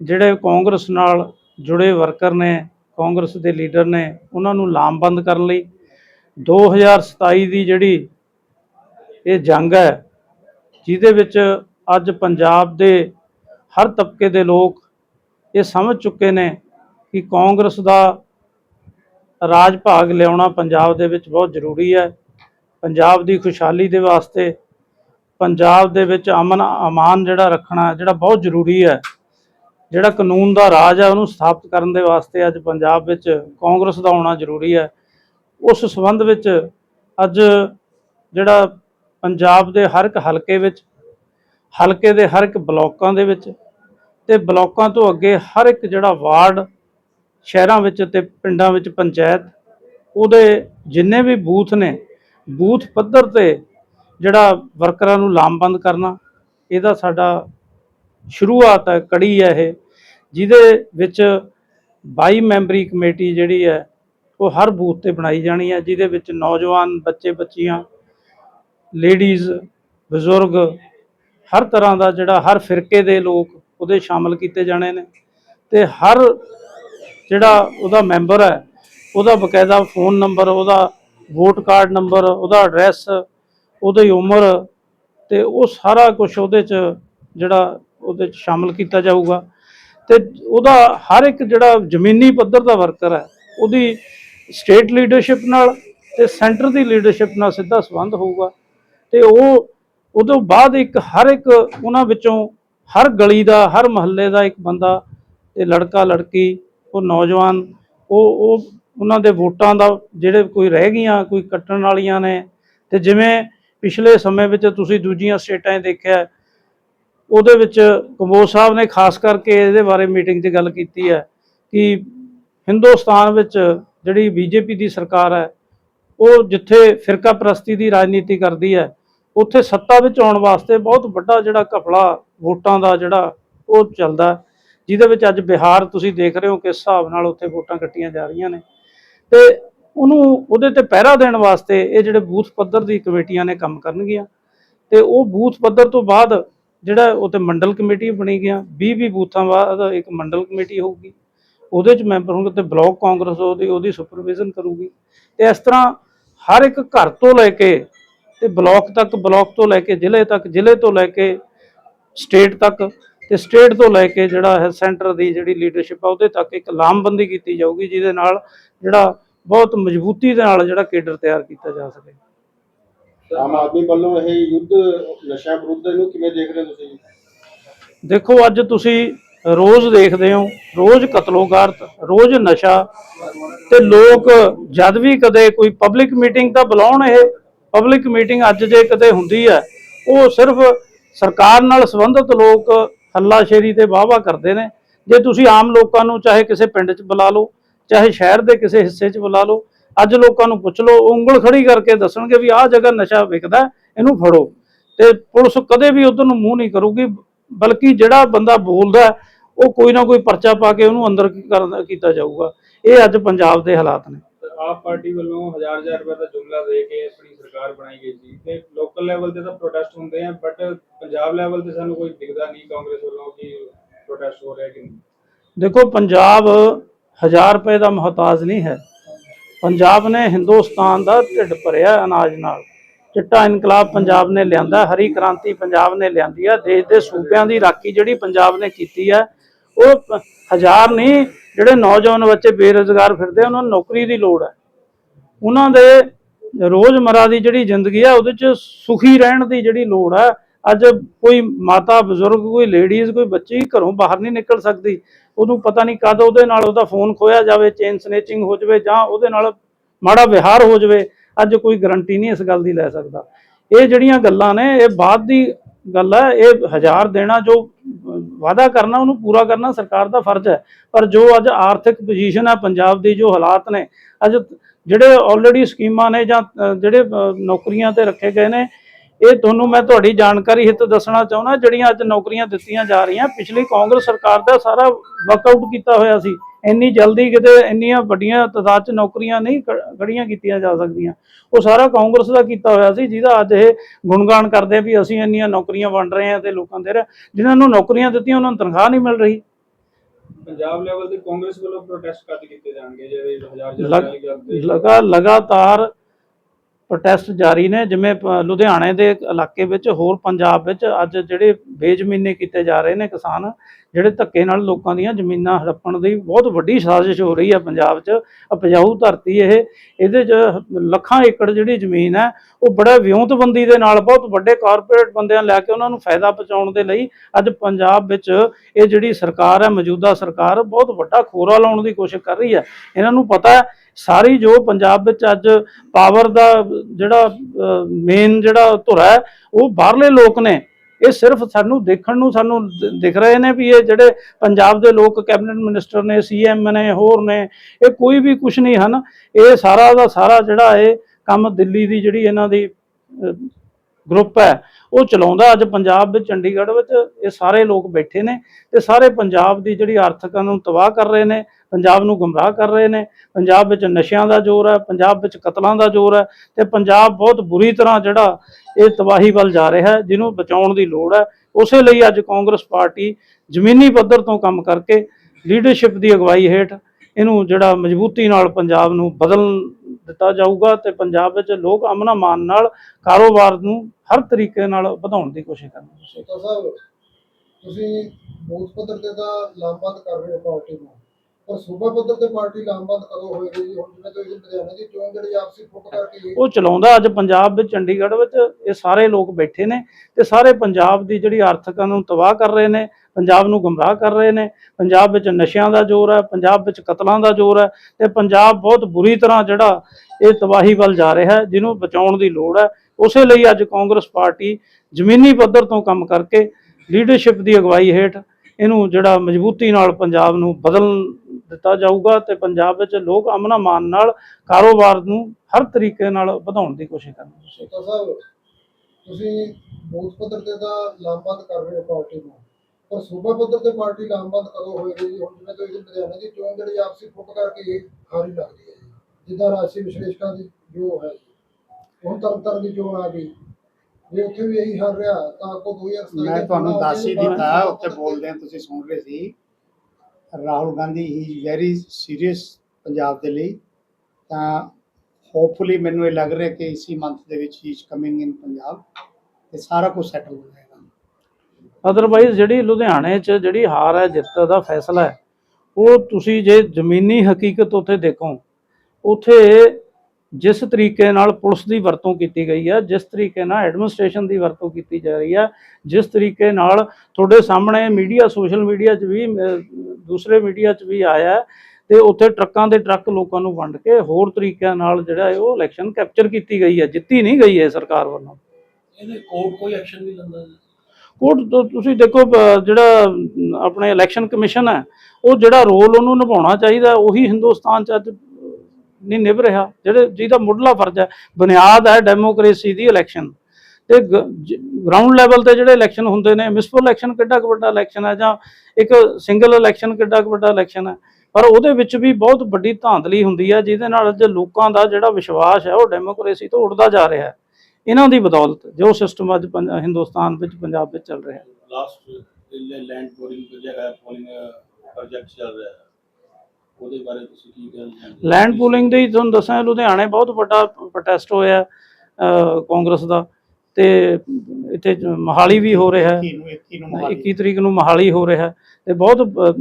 ਜਿਹੜੇ ਕਾਂਗਰਸ ਨਾਲ ਜੁੜੇ ਵਰਕਰ ਨੇ, ਕਾਂਗਰਸ ਦੇ ਲੀਡਰ ਨੇ, ਉਹਨਾਂ ਨੂੰ ਲਾਮਬੰਦ ਕਰਨ ਲਈ 2027 ਦੀ ਜਿਹੜੀ ਇਹ ਜੰਗ ਹੈ, ਜਿਹਦੇ ਵਿੱਚ ਅੱਜ ਪੰਜਾਬ ਦੇ ਹਰ ਤਬਕੇ ਦੇ ਲੋਕ ਇਹ ਸਮਝ ਚੁੱਕੇ ਨੇ ਕਿ ਕਾਂਗਰਸ ਦਾ ਰਾਜ ਭਾਗ ਲਿਆਉਣਾ ਪੰਜਾਬ ਦੇ ਵਿੱਚ ਬਹੁਤ ਜ਼ਰੂਰੀ ਹੈ। ਪੰਜਾਬ ਦੀ ਖੁਸ਼ਹਾਲੀ ਦੇ ਵਾਸਤੇ ਪੰਜਾਬ ਦੇ ਵਿੱਚ ਅਮਨ, ਅਮਾਨ ਜਿਹੜਾ ਰੱਖਣਾ ਜਿਹੜਾ ਬਹੁਤ ਜ਼ਰੂਰੀ ਹੈ। ਜਿਹੜਾ ਕਾਨੂੰਨ ਦਾ ਰਾਜ ਹੈ, ਉਹਨੂੰ ਸਥਾਪਿਤ ਕਰਨ ਦੇ ਵਾਸਤੇ ਅੱਜ ਪੰਜਾਬ ਵਿੱਚ ਕਾਂਗਰਸ ਦਾ ਹੋਣਾ ਜ਼ਰੂਰੀ ਹੈ। ਉਸ ਸੰਬੰਧ ਵਿੱਚ ਅੱਜ ਜਿਹੜਾ ਪੰਜਾਬ ਦੇ ਹਰ ਇੱਕ ਹਲਕੇ ਵਿੱਚ, ਹਲਕੇ ਦੇ ਹਰ ਇੱਕ ਬਲਾਕਾਂ ਦੇ ਵਿੱਚ ਤੇ ਬਲਾਕਾਂ ਤੋਂ ਅੱਗੇ ਹਰ ਇੱਕ ਜਿਹੜਾ ਵਾਰਡ ਸ਼ਹਿਰਾਂ ਵਿੱਚ ਤੇ ਪਿੰਡਾਂ ਵਿੱਚ ਪੰਚਾਇਤ, ਉਹਦੇ ਜਿੰਨੇ ਵੀ ਬੂਥ ਨੇ, ਬੂਥ ਪੱਧਰ ਤੇ ਜਿਹੜਾ ਵਰਕਰਾਂ ਨੂੰ ਲਾਮਬੰਦ ਕਰਨਾ, ਇਹਦਾ ਸਾਡਾ ਸ਼ੁਰੂਆਤ ਹੈ, ਕੜੀ ਹੈ ਇਹ, ਜਿਹਦੇ ਵਿੱਚ 22 ਮੈਂਬਰੀ ਕਮੇਟੀ ਜਿਹੜੀ ਹੈ ਉਹ ਹਰ ਬੂਥ ਤੇ ਬਣਾਈ ਜਾਣੀ ਹੈ ਜਿਹਦੇ ਵਿੱਚ ਨੌਜਵਾਨ, ਬੱਚੇ, ਬੱਚੀਆਂ ਲੇਡੀਜ਼ ਬਜ਼ੁਰਗ, ਹਰ ਤਰ੍ਹਾਂ ਦਾ ਜਿਹੜਾ ਹਰ ਫਿਰਕੇ ਦੇ ਲੋਕ ਉਹਦੇ ਸ਼ਾਮਲ ਕੀਤੇ ਜਾਣੇ ਨੇ ਤੇ ਹਰ ਜਿਹੜਾ ਉਹਦਾ ਮੈਂਬਰ ਹੈ, ਉਹਦਾ ਬਕਾਇਦਾ ਫੋਨ ਨੰਬਰ, ਉਹਦਾ ਵੋਟ ਕਾਰਡ ਨੰਬਰ, ਉਹਦਾ ਐਡਰੈਸ, ਉਹਦੀ ਉਮਰ ਤੇ ਉਹ ਸਾਰਾ ਕੁਝ ਉਹਦੇ ਚ ਜਿਹੜਾ ਉਹਦੇ ਚ ਸ਼ਾਮਲ ਕੀਤਾ ਜਾਊਗਾ ਤੇ ਉਹਦਾ ਹਰ ਇੱਕ ਜਿਹੜਾ ਜ਼ਮੀਨੀ ਪੱਧਰ ਦਾ ਵਰਕਰ ਹੈ, ਉਹਦੀ ਸਟੇਟ ਲੀਡਰਸ਼ਿਪ ਨਾਲ ਤੇ ਸੈਂਟਰ ਦੀ ਲੀਡਰਸ਼ਿਪ ਨਾਲ ਸਿੱਧਾ ਸੰਬੰਧ ਹੋਊਗਾ। ਤੇ ਉਹ ਉਦੋਂ ਬਾਅਦ ਇੱਕ ਹਰ ਇੱਕ ਉਹਨਾਂ ਵਿੱਚੋਂ ਹਰ ਗਲੀ ਦਾ, ਹਰ ਮਹੱਲੇ ਦਾ ਇੱਕ ਬੰਦਾ ਤੇ ਲੜਕਾ, ਲੜਕੀ, ਉਹ ਨੌਜਵਾਨ, ਉਹ ਉਹ ਉਹਨਾਂ ਦੇ ਵੋਟਾਂ ਦਾ ਜਿਹੜੇ ਕੋਈ ਰਹਿ ਗਈਆਂ, ਕੋਈ ਕੱਟਣ ਵਾਲੀਆਂ ਨੇ। ਤੇ ਜਿਵੇਂ ਪਿਛਲੇ ਸਮੇਂ ਵਿੱਚ ਤੁਸੀਂ ਦੂਜੀਆਂ ਸਟੇਟਾਂ 'ਚ ਦੇਖਿਆ, ਉਹਦੇ ਵਿੱਚ ਕੰਬੋਜ ਸਾਹਿਬ ਨੇ ਖਾਸ ਕਰਕੇ ਇਹਦੇ ਬਾਰੇ ਮੀਟਿੰਗ 'ਚ ਗੱਲ ਕੀਤੀ ਹੈ ਕਿ ਹਿੰਦੁਸਤਾਨ ਵਿੱਚ ਜਿਹੜੀ ਬੀਜੇਪੀ ਦੀ ਸਰਕਾਰ ਹੈ, ਉਹ ਜਿੱਥੇ ਫਿਰਕਾ ਪ੍ਰਸਤੀ ਦੀ ਰਾਜਨੀਤੀ ਕਰਦੀ ਹੈ, ਉੱਥੇ ਸੱਤਾ ਵਿੱਚ ਆਉਣ ਵਾਸਤੇ ਬਹੁਤ ਵੱਡਾ ਜਿਹੜਾ ਘਪਲਾ ਵੋਟਾਂ ਦਾ ਜਿਹੜਾ ਉਹ ਚੱਲਦਾ ਜਿਹਦੇ ਵਿੱਚ ਅੱਜ ਬਿਹਾਰ ਤੁਸੀਂ ਦੇਖ ਰਹੇ ਹੋ ਕਿਸ ਹਿਸਾਬ ਨਾਲ ਉੱਥੇ ਵੋਟਾਂ ਕੱਟੀਆਂ ਜਾ ਰਹੀਆਂ ਨੇ। ਤੇ ਉਹਨੂੰ ਉਹਦੇ ਤੇ ਪਹਿਰਾ ਦੇਣ ਵਾਸਤੇ ਇਹ ਜਿਹੜੇ ਬੂਥ ਪੱਧਰ ਦੀ ਕਮੇਟੀਆਂ ਨੇ ਕੰਮ ਕਰਨਗੀਆਂ, ਤੇ ਉਹ ਬੂਥ ਪੱਧਰ ਤੋਂ ਬਾਅਦ ਜਿਹੜਾ ਉੱਥੇ ਮੰਡਲ ਕਮੇਟੀ ਬਣੀ ਗਿਆ 20 20 ਬੂਥਾਂ ਬਾਅਦ ਇੱਕ ਮੰਡਲ ਕਮੇਟੀ ਹੋਊਗੀ। ਉਹਦੇ ਚ ਮੈਂਬਰ ਹੋਣਗੇ ਤੇ ਬਲਾਕ ਕਾਂਗਰਸ ਉਹਦੀ ਉਹਦੀ ਸੁਪਰਵਿਜ਼ਨ ਕਰੂਗੀ। ਤੇ ਇਸ ਤਰ੍ਹਾਂ ਹਰ ਇੱਕ ਘਰ ਤੋਂ ਲੈ ਕੇ ਤੇ ਬਲਾਕ ਤੱਕ ਬਲਾਕ ਤੋਂ ਲੈ ਕੇ ਜ਼ਿਲ੍ਹੇ ਤੱਕ ਜ਼ਿਲ੍ਹੇ ਤੋਂ ਲੈ ਕੇ ਸਟੇਟ ਤੱਕ ਤੇ ਸਟੇਟ ਤੋਂ ਲੈ ਕੇ ਜਿਹੜਾ ਹੈ ਸੈਂਟਰ ਦੀ ਜਿਹੜੀ ਲੀਡਰਸ਼ਿਪ ਆ ਉਹਦੇ ਤੱਕ ਇੱਕ ਲਾਮਬੰਦੀ ਕੀਤੀ ਜਾਊਗੀ ਜਿਹਦੇ ਨਾਲ ਜਿਹੜਾ ਬਹੁਤ ਮਜ਼ਬੂਤੀ ਦੇ ਨਾਲ ਜਿਹੜਾ ਕੇਡਰ ਤਿਆਰ ਕੀਤਾ ਜਾ ਸਕੇ। ਆਮ ਆਦਮੀ ਵੱਲੋਂ ਇਹ ਯੁੱਧ ਨਸ਼ਾ ਵਿਰੁੱਧ ਨੂੰ ਕਿਵੇਂ ਦੇਖ ਰਹੇ ਤੁਸੀਂ? ਦੇਖੋ ਅੱਜ ਤੁਸੀਂ ਰੋਜ਼ ਦੇਖਦੇ ਹੋ, ਰੋਜ਼ ਕਤਲੋਗਾਰਤ ਰੋਜ਼ ਨਸ਼ਾ। ਤੇ ਲੋਕ ਜਦ ਵੀ ਕਦੇ ਕੋਈ ਪਬਲਿਕ ਮੀਟਿੰਗ ਤਾਂ ਬੁਲਾਉਣ ਇਹ। ਪਬਲਿਕ ਮੀਟਿੰਗ ਅੱਜ ਜੇ ਕਦੇ ਹੁੰਦੀ ਹੈ, ਉਹ ਸਿਰਫ ਸਰਕਾਰ ਨਾਲ ਸੰਬੰਧਿਤ ਲੋਕ ਹੱਲਾਸ਼ੇਰੀ ਤੇ ਵਾਹਵਾ ਕਰਦੇ ਨੇ। ਜੇ ਤੁਸੀਂ ਆਮ ਲੋਕਾਂ ਨੂੰ ਚਾਹੇ ਕਿਸੇ ਪਿੰਡ 'ਚ ਬੁਲਾ ਲਓ, ਚਾਹੇ ਸ਼ਹਿਰ ਦੇ ਕਿਸੇ ਹਿੱਸੇ 'ਚ ਬੁਲਾ ਲਓ, ਅੱਜ ਲੋਕਾਂ ਨੂੰ ਪੁੱਛ ਲਓ ਉਂਗਲ ਖੜੀ ਕਰਕੇ ਦੱਸਣਗੇ ਵੀ ਆਹ ਜਗ੍ਹਾ ਨਸ਼ਾ ਵਿਕਦਾ, ਇਹਨੂੰ ਫੜੋ। ਤੇ ਪੁਲਿਸ ਕਦੇ ਵੀ ਉਧਰ ਨੂੰ ਮੂੰਹ ਨਹੀਂ ਕਰੂਗੀ ਬਲਕਿ ਜਿਹੜਾ ਬੰਦਾ ਬੋਲਦਾ ਉਹ ਕੋਈ ਨਾ ਕੋਈ ਪਰਚਾ ਪਾ ਕੇ ਉਹਨੂੰ ਅੰਦਰ ਕਰਨ ਕੀਤਾ ਜਾਊਗਾ। ਇਹ ਅੱਜ ਪੰਜਾਬ ਦੇ ਹਾਲਾਤ ਨੇ। ਆਪ ਪਾਰਟੀ ਵੱਲੋਂ ਹਜ਼ਾਰ ਹਜ਼ਾਰ ਰੁਪਏ ਦਾ ਜੁਮਲਾ ਦੇ ਕੇ ਆਪਣੀ ਸਰਕਾਰ ਬਣਾਈ ਗਈ ਸੀ। ਤੇ ਲੋਕਲ ਲੈਵਲ ਤੇ ਤਾਂ ਪ੍ਰੋਟੈਸਟ ਹੁੰਦੇ ਆ ਬਟ ਪੰਜਾਬ ਲੈਵਲ ਤੇ ਸਾਨੂੰ ਕੋਈ ਦਿਖਦਾ ਨਹੀਂ ਕਾਂਗਰਸ ਵੱਲੋਂ ਕਿ ਪ੍ਰੋਟੈਸਟ ਹੋ ਰਿਹਾ ਕਿ ਨਹੀਂ। ਦੇਖੋ ਪੰਜਾਬ ਹਜ਼ਾਰ ਰੁਪਏ ਦਾ ਮੁਹਤਾਜ ਨਹੀਂ ਹੈ। ਪੰਜਾਬ ਨੇ ਹਿੰਦੁਸਤਾਨ ਦਾ ਢਿੱਡ ਭਰਿਆ ਅਨਾਜ ਨਾਲ। ਚਿੱਟਾ ਇਨਕਲਾਬ ਪੰਜਾਬ ਨੇ ਲਿਆਂਦਾ, ਹਰੀ ਕ੍ਰਾਂਤੀ ਪੰਜਾਬ ਨੇ ਲਿਆਂਦੀ ਆ, ਦੇਸ਼ ਦੇ ਸੂਬਿਆਂ ਦੀ ਰਾਖੀ ਜਿਹੜੀ ਪੰਜਾਬ ਨੇ ਕੀਤੀ ਹੈ ਉਹ ਹਜ਼ਾਰ ਨਹੀਂ, ਜਿਹੜੇ ਨੌਜਵਾਨ ਬੱਚੇ ਬੇਰੁਜ਼ਗਾਰ ਫਿਰਦੇ ਉਹਨਾਂ ਨੂੰ ਨੌਕਰੀ ਦੀ ਲੋੜ ਹੈ ਉਹਨਾਂ ਦੇ ਰੋਜ਼ਮਰਾ ਦੀ ਜਿਹੜੀ ਜ਼ਿੰਦਗੀ ਆ, ਉਹਦੇ ਚ ਸੁਖੀ ਰਹਿਣ ਦੀ ਜਿਹੜੀ ਲੋੜ ਹੈ ਅੱਜ ਕੋਈ ਮਾਤਾ ਬਜ਼ੁਰਗ, ਕੋਈ ਲੇਡੀਜ਼ ਕੋਈ ਬੱਚੀ ਘਰੋਂ ਬਾਹਰ ਨਹੀਂ ਨਿਕਲ ਸਕਦੀ, ਉਹਨੂੰ ਪਤਾ ਨਹੀਂ ਕਦ ਉਹਦੇ ਨਾਲ ਉਹਦਾ ਫੋਨ ਖੋਇਆ ਜਾਵੇ ਚੇਨ ਸਨੇਚਿੰਗ ਹੋ ਜਾਵੇ ਜਾਂ ਉਹਦੇ ਨਾਲ ਮਾੜਾ ਵਿਹਾਰ ਹੋ ਜਾਵੇ ਅੱਜ ਕੋਈ ਗਰੰਟੀ ਨਹੀਂ ਇਸ ਗੱਲ ਦੀ ਲੈ ਸਕਦਾ। ਇਹ ਜਿਹੜੀਆਂ ਗੱਲਾਂ ਨੇ, ਇਹ ਬਾਅਦ ਦੀ ਗੱਲ ਹੈ, ਇਹ ਹਜ਼ਾਰ ਦੇਣਾ ਜੋ ਵਾਅਦਾ ਕਰਨਾ, ਉਹਨੂੰ ਪੂਰਾ ਕਰਨਾ ਸਰਕਾਰ ਦਾ ਫਰਜ਼ ਹੈ। ਪਰ ਜੋ ਅੱਜ ਆਰਥਿਕ ਪੋਜੀਸ਼ਨ ਹੈ ਪੰਜਾਬ ਦੀ, ਜੋ ਹਾਲਾਤ ਨੇ, ਅੱਜ ਜਿਹੜੇ ਆਲਰੇਡੀ ਸਕੀਮਾਂ ਨੇ ਜਾਂ ਜਿਹੜੇ ਨੌਕਰੀਆਂ ਤੇ ਰੱਖੇ ਗਏ ਨੇ, ਇਹ ਤੁਹਾਨੂੰ ਮੈਂ ਤੁਹਾਡੀ ਜਾਣਕਾਰੀ ਹਿੱਤ ਦੱਸਣਾ ਚਾਹੁੰਦਾ, ਜਿਹੜੀਆਂ ਅੱਜ ਨੌਕਰੀਆਂ ਦਿੱਤੀਆਂ ਜਾ ਰਹੀਆਂ, ਪਿਛਲੀ ਕਾਂਗਰਸ ਸਰਕਾਰ ਦਾ ਸਾਰਾ ਵਰਕਆਊਟ ਕੀਤਾ ਹੋਇਆ ਸੀ। ਇੰਨੀ ਜਲਦੀ ਕਿਤੇ ਇੰਨੀਆਂ ਵੱਡੀਆਂ ਤਾਦਾਦ 'ਚ ਨੌਕਰੀਆਂ ਨਹੀਂ ਖੜੀਆਂ ਕੀਤੀਆਂ ਜਾ ਸਕਦੀਆਂ। ਉਹ ਸਾਰਾ ਕਾਂਗਰਸ ਦਾ ਕੀਤਾ ਹੋਇਆ ਸੀ ਜਿਹਦਾ ਅੱਜ ਇਹ ਗੁਣਗਾਨ ਕਰਦੇ ਵੀ ਅਸੀਂ ਇੰਨੀਆਂ ਨੌਕਰੀਆਂ ਵੰਡ ਰਹੇ ਹਾਂ ਤੇ ਲੋਕਾਂ ਦੇ ਜਿਨ੍ਹਾਂ ਨੂੰ ਨੌਕਰੀਆਂ ਦਿੱਤੀਆਂ ਉਹਨਾਂ ਨੂੰ ਤਨਖਾਹ ਨਹੀਂ ਮਿਲ ਰਹੀ। ਪੰਜਾਬ ਲੈਵਲ ਤੇ ਕਾਂਗਰਸ ਵੱਲੋਂ ਪ੍ਰੋਟੈਸਟ ਕਦ ਕੀਤੇ ਜਾਣਗੇ ਜਿਹੜੇ ਹਜ਼ਾਰ ਲਗ- ਲਗਾਤਾਰ ਪ੍ਰੋਟੈਸਟ ਜਾਰੀ ਨੇ ਜਿਵੇਂ ਲੁਧਿਆਣੇ ਦੇ ਇਲਾਕੇ ਵਿੱਚ ਹੋਰ ਪੰਜਾਬ ਵਿੱਚ ਅੱਜ ਜਿਹੜੇ ਬੇਜ਼ਮੀਨੇ ਕੀਤੇ ਜਾ ਰਹੇ ਨੇ ਕਿਸਾਨ ਜਿਹੜੇ ਧੱਕੇ ਨਾਲ ਲੋਕਾਂ ਦੀਆਂ ਜ਼ਮੀਨਾਂ ਹੜੱਪਣ ਦੀ ਬਹੁਤ ਵੱਡੀ ਸਾਜ਼ਿਸ਼ ਹੋ ਰਹੀ ਹੈ ਪੰਜਾਬ 'ਚ। ਉਪਜਾਊ ਧਰਤੀ ਇਹ, ਇਹਦੇ 'ਚ ਲੱਖਾਂ ਏਕੜ ਜਿਹੜੀ ਜ਼ਮੀਨ ਹੈ, ਉਹ ਬੜਾ ਵਿਉਂਤਬੰਦੀ ਦੇ ਨਾਲ ਬਹੁਤ ਵੱਡੇ ਕਾਰਪੋਰੇਟ ਬੰਦਿਆਂ ਲੈ ਕੇ ਉਹਨਾਂ ਨੂੰ ਫਾਇਦਾ ਪਹੁੰਚਾਉਣ ਦੇ ਲਈ ਅੱਜ ਪੰਜਾਬ ਵਿੱਚ ਇਹ ਜਿਹੜੀ ਸਰਕਾਰ ਹੈ, ਮੌਜੂਦਾ ਸਰਕਾਰ, ਬਹੁਤ ਵੱਡਾ ਖੋਰਾ ਲਾਉਣ ਦੀ ਕੋਸ਼ਿਸ਼ ਕਰ ਰਹੀ ਹੈ। ਇਹਨਾਂ ਨੂੰ ਪਤਾ ਹੈ, ਸਾਰੀ ਜੋ ਪੰਜਾਬ ਵਿੱਚ ਅੱਜ ਪਾਵਰ ਦਾ ਜਿਹੜਾ ਮੇਨ ਜਿਹੜਾ ਧੁਰਾ ਹੈ, ਉਹ ਬਾਹਰਲੇ ਲੋਕ ਨੇ। ਇਹ ਸਿਰਫ ਸਾਨੂੰ ਦੇਖਣ ਨੂੰ ਸਾਨੂੰ ਦਿਖ ਰਹੇ ਨੇ ਵੀ ਇਹ ਜਿਹੜੇ ਪੰਜਾਬ ਦੇ ਲੋਕ ਕੈਬਨਿਟ ਮਿਨਿਸਟਰ ਨੇ ਸੀਐਮ ਨੇ, ਹੋਰ ਨੇ, ਇਹ ਕੋਈ ਵੀ ਕੁਝ ਨਹੀਂ ਹਨ। ਇਹ ਸਾਰਾ ਦਾ ਸਾਰਾ ਜਿਹੜਾ ਇਹ ਕੰਮ ਦਿੱਲੀ ਦੀ ਜਿਹੜੀ ਇਹਨਾਂ ਦੀ ਗਰੁੱਪ ਹੈ। ਉਹ ਚਲਾਉਂਦਾ ਅੱਜ ਪੰਜਾਬ ਵਿੱਚ, ਚੰਡੀਗੜ੍ਹ ਵਿੱਚ, ਇਹ ਸਾਰੇ ਲੋਕ ਬੈਠੇ ਨੇ ਤੇ ਸਾਰੇ ਪੰਜਾਬ ਦੀ ਜਿਹੜੀ ਆਰਥਿਕਤਾ ਨੂੰ ਤਬਾਹ ਕਰ ਰਹੇ ਨੇ, ਪੰਜਾਬ ਨੂੰ ਗੁੰਮਰਾਹ ਕਰ ਰਹੇ ਨੇ, ਪੰਜਾਬ ਵਿੱਚ ਨਸ਼ਿਆਂ ਦਾ ਜ਼ੋਰ ਹੈ, ਪੰਜਾਬ ਵਿੱਚ ਕਤਲਾਂ ਦਾ ਜ਼ੋਰ ਹੈ ਤੇ ਪੰਜਾਬ ਬਹੁਤ ਬੁਰੀ ਤਰ੍ਹਾਂ ਜਿਹੜਾ ਇਹ ਤਬਾਹੀ ਵੱਲ ਜਾ ਰਿਹਾ ਹੈ, ਜਿਹਨੂੰ ਬਚਾਉਣ ਦੀ ਲੋੜ ਹੈ। ਉਸੇ ਲਈ ਅੱਜ ਕਾਂਗਰਸ ਪਾਰਟੀ ਜ਼ਮੀਨੀ ਪੱਧਰ ਤੋਂ ਕੰਮ ਕਰਕੇ ਲੀਡਰਸ਼ਿਪ ਦੀ ਅਗਵਾਈ ਹੇਠ ਇਹਨੂੰ ਜਿਹੜਾ ਮਜ਼ਬੂਤੀ ਨਾਲ ਪੰਜਾਬ ਨੂੰ ਬਦਲਣ ਦਿੱਤਾ ਜਾਊਗਾ ਤੇ ਪੰਜਾਬ ਵਿੱਚ ਲੋਕ ਅਮਨਾ ਮਾਨ ਨਾਲ ਕਾਰੋਬਾਰ ਨੂੰ ਹਰ ਤਰੀਕੇ ਨਾਲ ਵਧਾਉਣ ਦੀ ਕੋਸ਼ਿਸ਼ ਕਰਨਗੇ। ਸੋਤਾ ਸਾਹਿਬ, ਤੁਸੀਂ ਬੂਥ ਪੱਧਰ ਤੇ ਤਾਂ ਲਾਮਬੰਦ ਕਰ ਰਹੇ ਹੋ ਪਾਰਟੀ ਨੂੰ। ਪਰ ਸੂਬਾ ਪੱਧਰ ਤੇ ਪਾਰਟੀ ਲਾਮਬੰਦ ਕਦੋਂ ਹੋਏਗੀ ਜੀ ਹੁਣ ਜਿਵੇਂ ਤੁਸੀਂ ਲੁਧਿਆਣੇ ਦੀ ਚੋਣ ਜਿਹੜੀ ਆਪਸੀ ਫੁੱਟ ਕਰਕੇ ਉਹ ਚਲਾਉਂਦਾ ਅੱਜ ਪੰਜਾਬ ਵਿੱਚ ਚੰਡੀਗੜ੍ਹ ਵਿੱਚ। ਇਹ ਸਾਰੇ ਲੋਕ ਬੈਠੇ ਨੇ ਤੇ ਸਾਰੇ ਪੰਜਾਬ ਦੀ ਜਿਹੜੀ ਆਰਥਿਕਤਾ ਨੂੰ ਤਬਾਹ ਕਰ ਰਹੇ ਨੇ, ਪੰਜਾਬ ਨੂੰ ਗੁੰਮਰਾਹ ਕਰ ਰਹੇ ਨੇ। ਪੰਜਾਬ ਵਿੱਚ ਨਸ਼ਿਆਂ ਦਾ ਜ਼ੋਰ ਹੈ, ਪੰਜਾਬ ਵਿੱਚ ਕਤਲਾਂ ਦਾ ਜ਼ੋਰ ਹੈ ਤੇ ਪੰਜਾਬ ਬਹੁਤ ਬੁਰੀ ਤਰ੍ਹਾਂ ਜਿਹੜਾ ਇਹ ਤਬਾਹੀ ਵੱਲ ਜਾ ਰਿਹਾ ਹੈ, ਜਿਹਨੂੰ ਬਚਾਉਣ ਦੀ ਲੋੜ ਹੈ। ਉਸੇ ਲਈ ਅੱਜ ਕਾਂਗਰਸ ਪਾਰਟੀ ਜ਼ਮੀਨੀ ਪੱਧਰ ਤੋਂ ਕੰਮ ਕਰਕੇ ਲੀਡਰਸ਼ਿਪ ਦੀ ਅਗਵਾਈ ਹੇਠ ਇਹਨੂੰ ਜਿਹੜਾ ਮਜ਼ਬੂਤੀ ਨਾਲ ਪੰਜਾਬ ਨੂੰ ਬਦਲਣ ਦਿੱਤਾ ਜਾਊਗਾ ਤੇ ਪੰਜਾਬ ਵਿੱਚ ਲੋਕ ਅਮਨਾ ਮਾਨ ਨਾਲ ਕਾਰੋਬਾਰ ਨੂੰ ਹਰ ਤਰੀਕੇ ਨਾਲ ਵਧਾਉਣ ਦੀ ਕੋਸ਼ਿਸ਼ ਕਰਨਗੇ। ਸਾਹਿਬ ਤੁਸੀਂ ਬੂਥ ਪੱਧਰ ਤੇ ਤਾਂ ਲਾਮਬੰਦ ਕਰ ਰਹੇ ਹੋ ਪਾਰਟੀ ਨੂੰ। ਪਰ ਸੂਬਾ ਪੱਧਰ ਤੇ ਪਾਰਟੀ ਲਾਮਬੰਦ ਕਦੋਂ ਹੋਏਗੀ ਜੀ? ਹੁਣ ਜਿਵੇਂ ਤੁਸੀਂ ਲੁਧਿਆਣੇ ਦੀ ਚੋਣ ਜਿਹੜੀ ਆਪਸੀ ਫੁੱਟ ਕਰਕੇ ਹਾਰੀ ਲੱਗਦੀ ਹੈ ਜੀ। ਜਿੱਦਾਂ ਰਾਸ਼ਟਰੀ ਵਿਸ਼ਲੇਸ਼ਕਾਂ ਦੀ ਜੋ ਹੈ ਜੀ। ਹੁਣ ਤਰਨ ਤਾਰਨ ਦੀ ਚੋਣ ਆ ਗਈ। ਜੇ ਉੱਥੇ ਵੀ ਇਹੀ ਹਾਰ ਰਿਹਾ ਤਾਂ ਅੱਗੋਂ 2027 ਮੈਂ ਤੁਹਾਨੂੰ ਦੱਸ ਹੀ ਦਿੱਤਾ ਉੱਥੇ ਬੋਲਦੇ ਤੁਸੀਂ ਸੁਣ ਰਹੇ ਸੀ। ਰਾਹੁਲ ਗਾਂਧੀ ਹੀ ਵੈਰੀ ਸੀਰੀਅਸ ਪੰਜਾਬ ਦੇ ਲਈ। ਤਾਂ ਹੋਪਫੁਲੀ ਮੈਨੂੰ ਇਹ ਲੱਗ ਰਿਹਾ ਕਿ ਇਸੀ ਮੰਥ ਦੇ ਵਿੱਚ ਹੀ ਕਮਿੰਗ ਇਨ ਪੰਜਾਬ ਤੇ ਸਾਰਾ ਕੁਝ ਸੈਟਲ ਹੋ ਜਾਏਗਾ। ਅਦਰਵਾਈਜ਼ ਜਿਹੜੀ ਲੁਧਿਆਣੇ 'ਚ ਜਿਹੜੀ ਹਾਰ ਹੈ, ਜਿੱਤ ਦਾ ਫੈਸਲਾ ਹੈ, ਉਹ ਤੁਸੀਂ ਜੇ ਜ਼ਮੀਨੀ ਹਕੀਕਤ ਉੱਥੇ ਦੇਖੋ, ਉੱਥੇ ਜਿਸ ਤਰੀਕੇ ਨਾਲ ਪੁਲਿਸ ਦੀ ਵਰਤੋਂ ਕੀਤੀ ਗਈ ਹੈ ਜਿਸ ਤਰੀਕੇ ਨਾਲ ਐਡਮਿਨਿਸਟ੍ਰੇਸ਼ਨ ਦੀ ਵਰਤੋਂ ਕੀਤੀ ਜਾ ਰਹੀ ਹੈ ਜਿਸ ਤਰੀਕੇ ਨਾਲ ਤੁਹਾਡੇ ਸਾਹਮਣੇ ਮੀਡੀਆ ਸੋਸ਼ਲ ਮੀਡੀਆ 'ਚ ਵੀ ਦੂਸਰੇ ਮੀਡੀਆ 'ਚ ਵੀ ਆਇਆ ਤੇ ਉੱਥੇ ਟਰੱਕਾਂ ਦੇ ਟਰੱਕ ਲੋਕਾਂ ਨੂੰ ਵੰਡ ਕੇ ਹੋਰ ਤਰੀਕਿਆਂ ਨਾਲ ਜਿਹੜਾ ਉਹ ਇਲੈਕਸ਼ਨ ਕੈਪਚਰ ਕੀਤੀ ਗਈ ਹੈ ਜਿੱਤੀ ਨਹੀਂ ਗਈ ਹੈ ਸਰਕਾਰ ਵੱਲੋਂ। ਇਹਦੇ ਕੋਰਟ ਕੋਈ ਐਕਸ਼ਨ ਨਹੀਂ ਲੈਂਦਾ ਕੋਰਟ ਤੋਂ ਤੁਸੀਂ ਦੇਖੋ ਜਿਹੜਾ ਆਪਣੇ ਇਲੈਕਸ਼ਨ ਕਮਿਸ਼ਨ ਹੈ ਉਹ ਜਿਹੜਾ ਰੋਲ ਉਹਨੂੰ ਨਿਭਾਉਣਾ ਚਾਹੀਦਾ ਉਹੀ ਹਿੰਦੁਸਤਾਨ ਚ ਅੱਜ ਨਹੀਂ ਨਿਭ ਰਿਹਾ, ਜਿਹੜੇ ਜਿਹਦਾ ਮੁੱਢਲਾ ਫਰਜ਼ ਹੈ, ਬੁਨਿਆਦ ਹੈ ਡੈਮੋਕ੍ਰੇਸੀ ਦੀ ਇਲੈਕਸ਼ਨ ਤੇ ਗਰਾਊਂਡ ਲੈਵਲ ਤੇ ਜਿਹੜੇ ਇਲੈਕਸ਼ਨ ਹੁੰਦੇ ਨੇ ਮਿਸਫੁਲ ਇਲੈਕਸ਼ਨ ਕਿੱਡਾ ਵੱਡਾ ਇਲੈਕਸ਼ਨ ਹੈ ਜਾਂ ਇੱਕ ਸਿੰਗਲ ਇਲੈਕਸ਼ਨ ਕਿੱਡਾ ਵੱਡਾ ਇਲੈਕਸ਼ਨ ਹੈ? ਪਰ ਉਹਦੇ ਵਿੱਚ ਵੀ ਬਹੁਤ ਵੱਡੀ ਧਾਂਦਲੀ ਹੁੰਦੀ ਹੈ, ਜਿਹਦੇ ਨਾਲ ਅੱਜ ਲੋਕਾਂ ਦਾ ਜਿਹੜਾ ਵਿਸ਼ਵਾਸ ਹੈ, ਉਹ ਡੈਮੋਕ੍ਰੇਸੀ ਤੋਂ ਉੱਡਦਾ ਜਾ ਰਿਹਾ ਹੈ। ਇਹਨਾਂ ਦੀ ਬਦੌਲਤ ਜੋ ਸਿਸਟਮ ਅੱਜ ਪੰਜ- ਹਿੰਦੁਸਤਾਨ ਵਿੱਚ, ਪੰਜਾਬ ਵਿੱਚ ਚੱਲ ਰਿਹਾ ਹੈ। ਲਾਸਟ ਲੈਂਡ ਪੋਲਿੰਗ ਦੀ ਪੋਲਿੰਗ ਪ੍ਰੋਜੈਕਟ ਚੱਲ ਰਿਹਾ ਹੈ। ਉਹਦੇ ਬਾਰੇ ਤੁਸੀਂ ਕੀ ਕਹਿਣਾ ਚਾਹੁੰਦੇ ਲੈਂਡ ਪੂਲਿੰਗ ਦੇ ਹੀ ਤੁਹਾਨੂੰ ਦੱਸਾਂ ਲੁਧਿਆਣੇ ਬਹੁਤ ਵੱਡਾ ਪ੍ਰੋਟੈਸਟ ਹੋਇਆ ਕਾਂਗਰਸ ਦਾ ਤੇ ਇੱਥੇ ਮੋਹਾਲੀ ਵੀ ਹੋ ਰਿਹਾ ਹੈ। 21 ਨੂੰ 21 ਨੂੰ ਮੋਹਾਲੀ। 21 ਤਰੀਕ ਨੂੰ ਮੋਹਾਲੀ ਹੋ ਰਿਹਾ ਤੇ ਬਹੁਤ